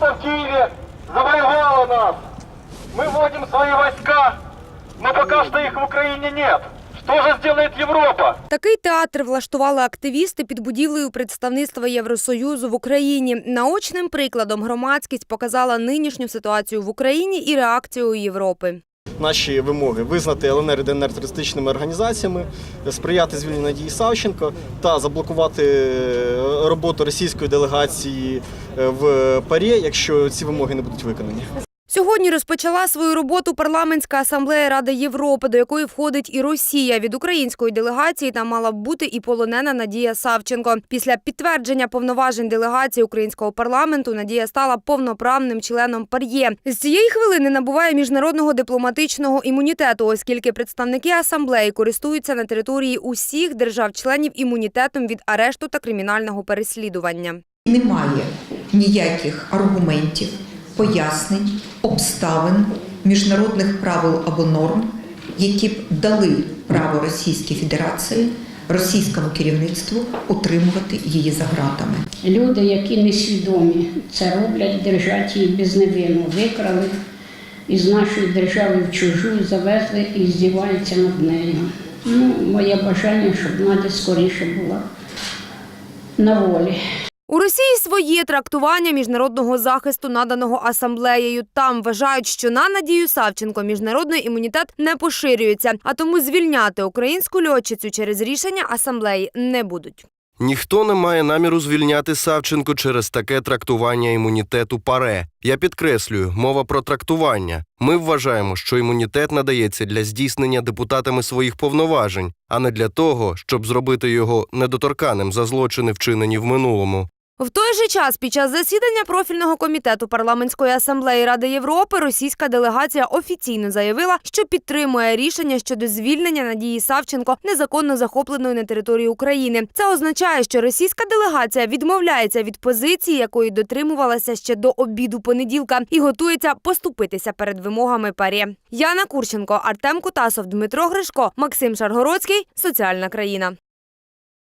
правительство в Киеве завоевало нас. Мы вводим свои войска, но пока что их в Украине нет. Что же сделает Европа? Такий театр влаштували активісти під будівлею представництва Євросоюзу в Україні. Наочним прикладом громадськість показала нинішню ситуацію в Україні і реакцію Європи. Наші вимоги визнати ЛНР і ДНР терористичними організаціями, сприяти звільненню Надії Савченко та заблокувати е, роботу російської делегації в ПАРЄ, якщо ці вимоги не будуть виконані. Сьогодні розпочала свою роботу парламентська асамблея Ради Європи, до якої входить і Росія. Від української делегації там мала б бути і полонена Надія Савченко. Після підтвердження повноважень делегації українського парламенту Надія стала повноправним членом ПАРЄ. З цієї хвилини набуває міжнародного дипломатичного імунітету, оскільки представники асамблеї користуються на території усіх держав-членів імунітетом від арешту та кримінального переслідування. Немає ніяких аргументів, пояснень, обставин, міжнародних правил або норм, які б дали право Російській Федерації, російському керівництву утримувати її за ґратами. Люди, які несвідомі це роблять, держать її безневинно, викрали із нашої держави в чужу, завезли і здіваються над нею. Ну, моє бажання, щоб Надя скоріше була на волі. У Росії своє трактування міжнародного захисту, наданого асамблеєю. Там вважають, що на Надію Савченко міжнародний імунітет не поширюється, а тому звільняти українську льотчицю через рішення асамблеї не будуть. Ніхто не має наміру звільняти Савченко через таке трактування імунітету паре. Я підкреслюю, мова про трактування. Ми вважаємо, що імунітет надається для здійснення депутатами своїх повноважень, а не для того, щоб зробити його недоторканим за злочини, вчинені в минулому. В той же час, під час засідання профільного комітету парламентської асамблеї Ради Європи, російська делегація офіційно заявила, що підтримує рішення щодо звільнення Надії Савченко незаконно захопленої на території України. Це означає, що російська делегація відмовляється від позиції, якої дотримувалася ще до обіду понеділка, і готується поступитися перед вимогами парі. Яна Курченко, Артем Кутасов, Дмитро Гришко, Максим Шаргородський. Соціальна країна.